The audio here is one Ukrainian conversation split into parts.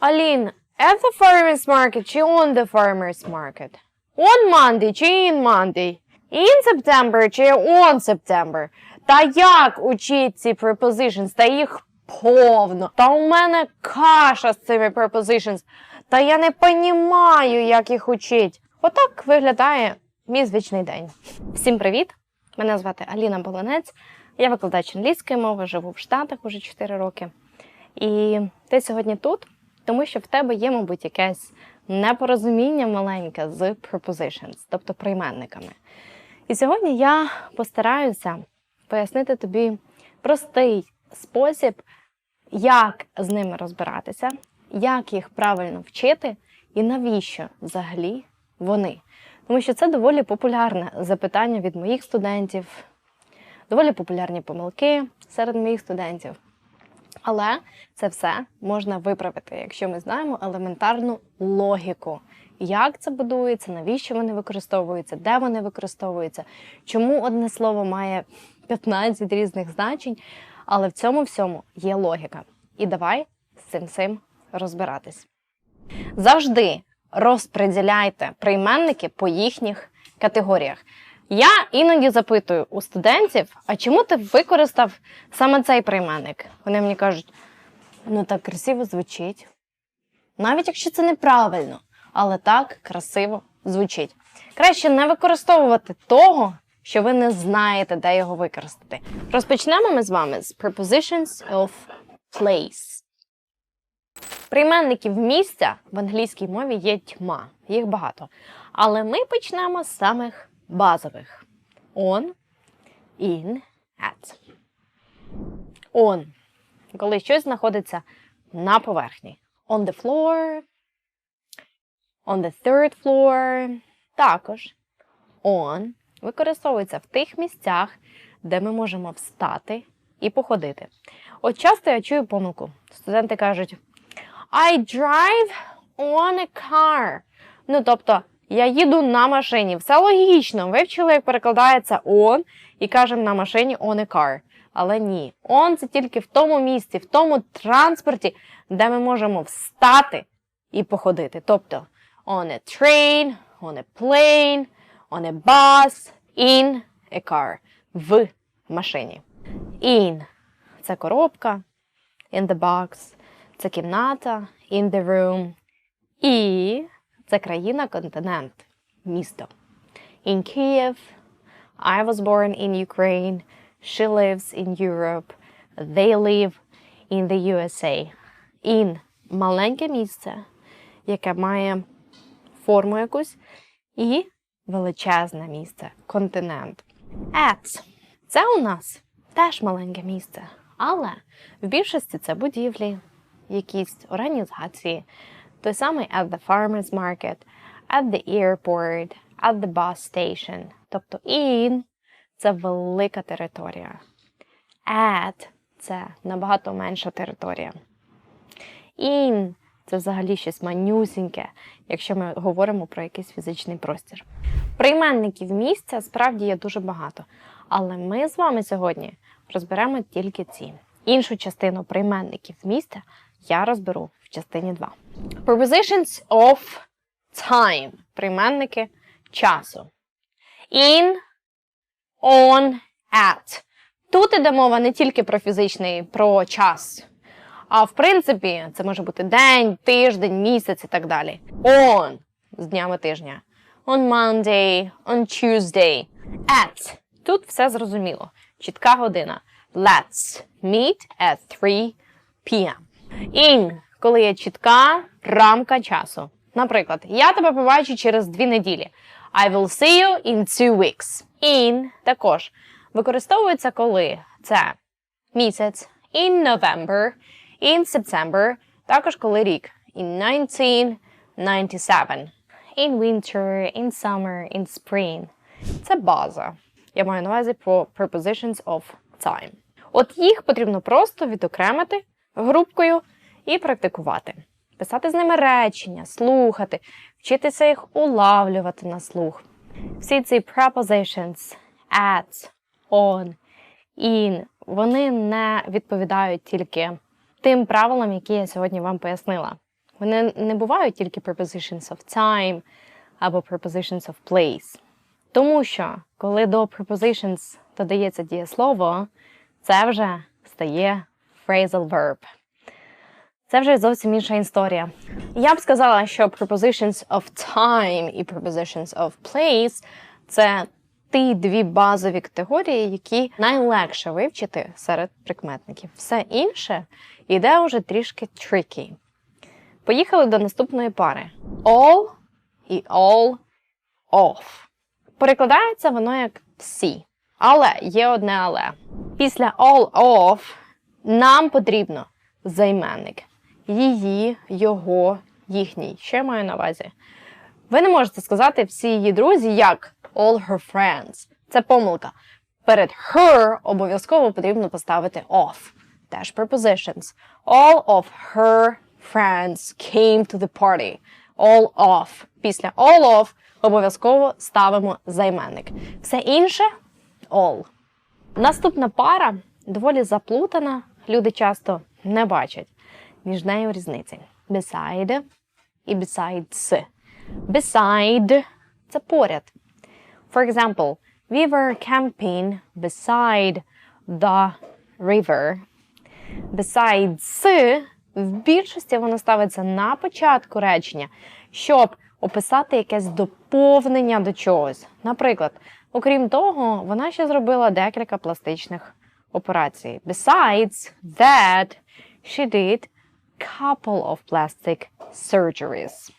Алін, at the farmer's market чи on the farmer's market? On Monday чи in Monday? In September чи on September? Та як учить ці prepositions? Та їх повно. Та у мене каша з цими prepositions. Та я не понімаю, як їх учить. Отак виглядає мій звичний день. Всім привіт! Мене звати Аліна Болонець. Я викладач англійської мови, живу в Штатах уже 4 роки. І ти сьогодні тут, тому що в тебе є, мабуть, якесь непорозуміння маленьке з prepositions, тобто прийменниками. І сьогодні я постараюся пояснити тобі простий спосіб, як з ними розбиратися, як їх правильно вчити і навіщо взагалі вони. Тому що це доволі популярне запитання від моїх студентів, доволі популярні помилки серед моїх студентів. Але це все можна виправити, якщо ми знаємо елементарну логіку, як це будується, навіщо вони використовуються, де вони використовуються, чому одне слово має 15 різних значень, але в цьому всьому є логіка. І давай з цим всім розбиратись. Завжди розподіляйте прийменники по їхніх категоріях. Я іноді запитую у студентів, а чому ти використав саме цей прийменник? Вони мені кажуть, ну так красиво звучить. Навіть якщо це неправильно, але так красиво звучить. Краще не використовувати того, що ви не знаєте, де його використати. Розпочнемо ми з вами з prepositions of place. Прийменників місця в англійській мові є тьма, їх багато. Але ми почнемо з самих базових: on, in, at. On. Коли щось знаходиться на поверхні. On the floor. On the third floor. Також on використовується в тих місцях, де ми можемо встати і походити. От часто я чую помилку. Студенти кажуть: I drive on a car. Ну, тобто, я їду на машині. Все логічно. Вивчили, як перекладається on і кажемо на машині on a car. Але ні, on це тільки в тому місці, в тому транспорті, де ми можемо встати і походити. Тобто on a train, on a plane, on a bus, in a car. В машині. In це коробка, in the box це кімната, in the room. І це країна, континент, місто. In Kyiv, I was born in Ukraine. She lives in Europe. They live in the USA. In маленьке місце, яке має форму якусь, і величезне місце, континент. At – це у нас теж маленьке місце, але в більшості це будівлі, якісь організації, той самий at the farmer's market, at the airport, at the bus station. Тобто in – це велика територія. At – це набагато менша територія. In – це взагалі щось манюсіньке, якщо ми говоримо про якийсь фізичний простір. Прийменників місця справді є дуже багато, але ми з вами сьогодні розберемо тільки ці. Іншу частину прийменників місця я розберу в частині 2. Prepositions of time. Прийменники часу. In, on, at. Тут іде мова не тільки про фізичний, про час. А в принципі, це може бути день, тиждень, місяць і так далі. On з днями тижня. On Monday, on Tuesday. At. Тут все зрозуміло. Чітка година. Let's meet at 3 p.m. In, коли є чітка рамка часу. Наприклад, я тебе побачу через дві неділі. I will see you in two weeks. In також використовується коли це місяць, in November, in September, також коли рік, in 1997, in winter, in summer, in spring. Це база. Я маю на увазі про prepositions of time. От їх потрібно просто відокремити групкою і практикувати. Писати з ними речення, слухати, вчитися їх улавлювати на слух. Всі ці prepositions, at, on, in, вони не відповідають тільки тим правилам, які я сьогодні вам пояснила. вони не бувають тільки prepositions of time або prepositions of place. Тому що, коли до prepositions додається дієслово, це вже стає phrasal verb. Це вже зовсім інша історія. Я б сказала, що prepositions of time і prepositions of place це ті дві базові категорії, які найлегше вивчити серед прикметників. Все інше йде вже трішки tricky. Поїхали до наступної пари: all і all of. Перекладається воно як всі. Але є одне але. Після all of нам потрібно займенник. Її, його, їхній. Я маю на увазі? Ви не можете сказати всі її друзі, як all her friends. Це помилка. Перед her обов'язково потрібно поставити of. Теж prepositions. All of her friends came to the party. All of. Після all of обов'язково ставимо займенник. Все інше all. Наступна пара доволі заплутана. Люди часто не бачать між нею різниці. Beside і besides. Beside – це поряд. For example, we were camping beside the river. Besides в більшості воно ставиться на початку речення, щоб описати якесь доповнення до чогось. Наприклад, окрім того, вона ще зробила декілька пластичних операцій. Besides that, she did couple of plastic surgeries.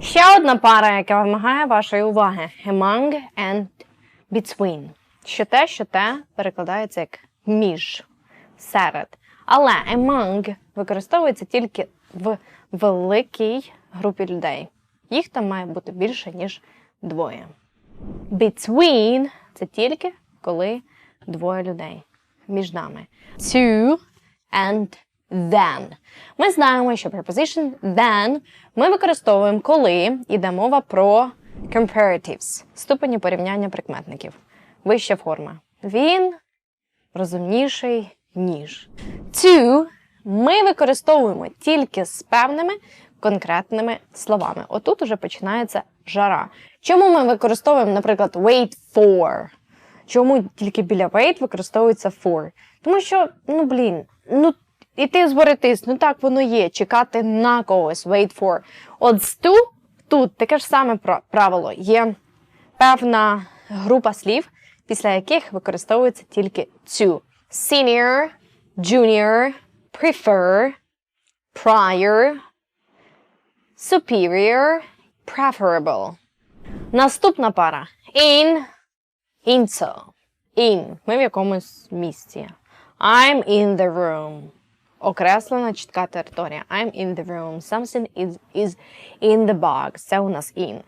Ще одна пара, яка вимагає вашої уваги: among and between. Що те, що те перекладається як між, серед. Але among використовується тільки в великій групі людей. Їх там має бути більше, ніж двоє. Between це тільки коли двоє людей між нами. To and then. Ми знаємо, що preposition then ми використовуємо, коли йде мова про comparatives, ступені порівняння прикметників. Вища форма. Він розумніший, ніж. To ми використовуємо тільки з певними конкретними словами. Отут уже починається жара. Чому ми використовуємо, наприклад, wait for? Чому тільки біля wait використовується for? Тому що, ну блін, ну іти зборитись, ну так воно є. Чекати на когось, wait for. От ту, тут таке ж саме правило. Є певна група слів, після яких використовується тільки to. Senior, junior, prefer, prior, superior, preferable. Наступна пара. In, into. In. Ми в якомусь місці. I'm in the room. Окреслена чітка територія. I'm in the room. Something is is in the box. Це у нас in.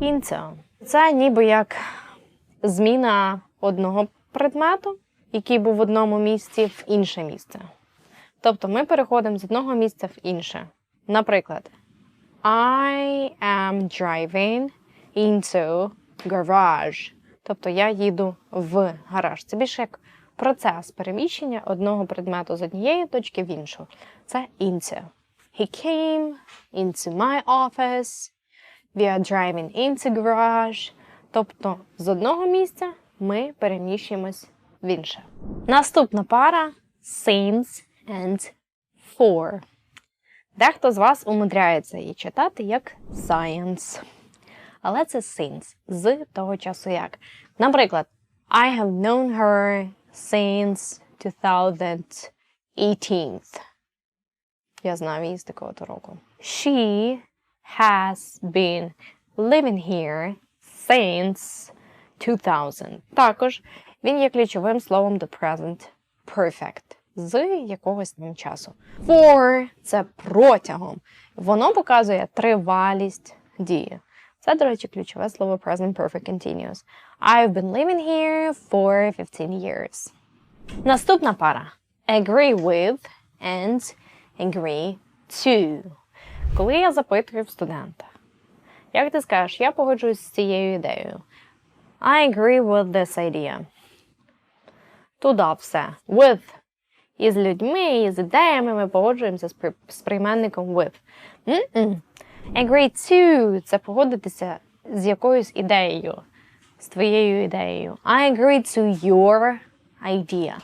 Into. Це ніби як зміна одного предмету, який був в одному місці, в інше місце. Тобто ми переходимо з одного місця в інше. Наприклад, I am driving into garage. Тобто я їду в гараж. Це більше як процес переміщення одного предмету з однієї точки в іншу. Це into. He came into my office. We are driving into garage. Тобто з одного місця ми переміщуємось в інше. Наступна пара since and for. Дехто з вас умудряється її читати як science. Але це since з того часу як. Наприклад, I have known her since 2018. Я знаю її з такого року. She has been living here since 2000. Також він є ключовим словом the present perfect з якогось там часу. For – це протягом. Воно показує тривалість дії. Це, до речі, ключове слово present perfect continuous. I've been living here for 15 years. Наступна пара. Agree with and agree to. Коли я запитую в студента, як ти скажеш, я погоджуюсь з цією ідеєю. I agree with this idea. Туди все. With Із людьми, із ідеями ми погоджуємося з, при- з прийменником with. Agree to – це погодитися з якоюсь ідеєю, з твоєю ідеєю. I agree to your idea.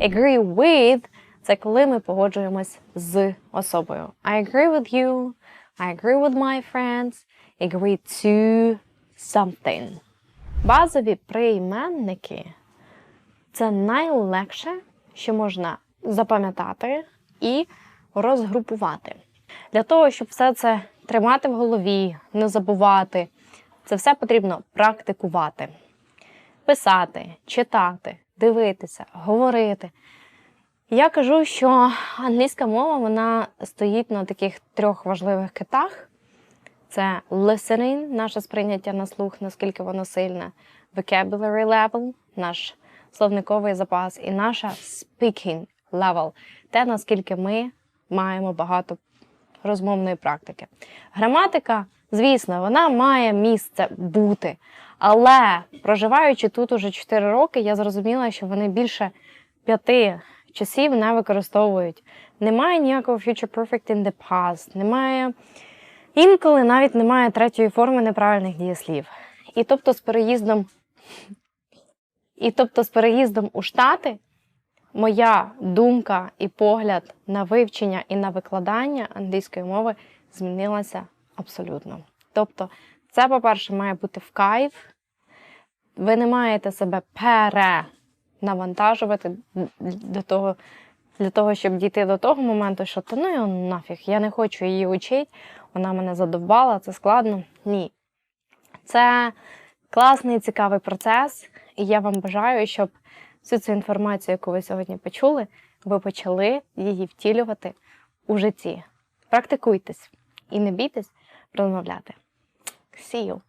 Agree with – це коли ми погоджуємось з особою. I agree with you. I agree with my friends. Agree to something. Базові прийменники це найлегше, що можна запам'ятати і розгрупувати. Для того, щоб все це тримати в голові, не забувати, це все потрібно практикувати, писати, читати, дивитися, говорити. Я кажу, що англійська мова вона стоїть на таких трьох важливих китах: це listening, наше сприйняття на слух, наскільки воно сильне, vocabulary level, наш словниковий запас, і наша speaking level, те, наскільки ми маємо багато розмовної практики. Граматика, звісно, вона має місце бути. Але проживаючи тут уже 4 роки, я зрозуміла, що вони більше п'яти часів не використовують. Немає ніякого future perfect in the past, немає інколи навіть немає третьої форми неправильних дієслів. І тобто з переїздом, і тобто з переїздом у Штати моя думка і погляд на вивчення і на викладання англійської мови змінилася абсолютно. Тобто, це, по-перше, має бути в кайф. Ви не маєте себе перенавантажувати до того, для того, щоб дійти до того моменту, що то ну його нафіг, я не хочу її учити, вона мене задовбала, це складно. Ні. Це класний цікавий процес, і я вам бажаю, щоб всю цю інформацію, яку ви сьогодні почули, ви почали її втілювати у житті. Практикуйтесь і не бійтесь розмовляти. See you!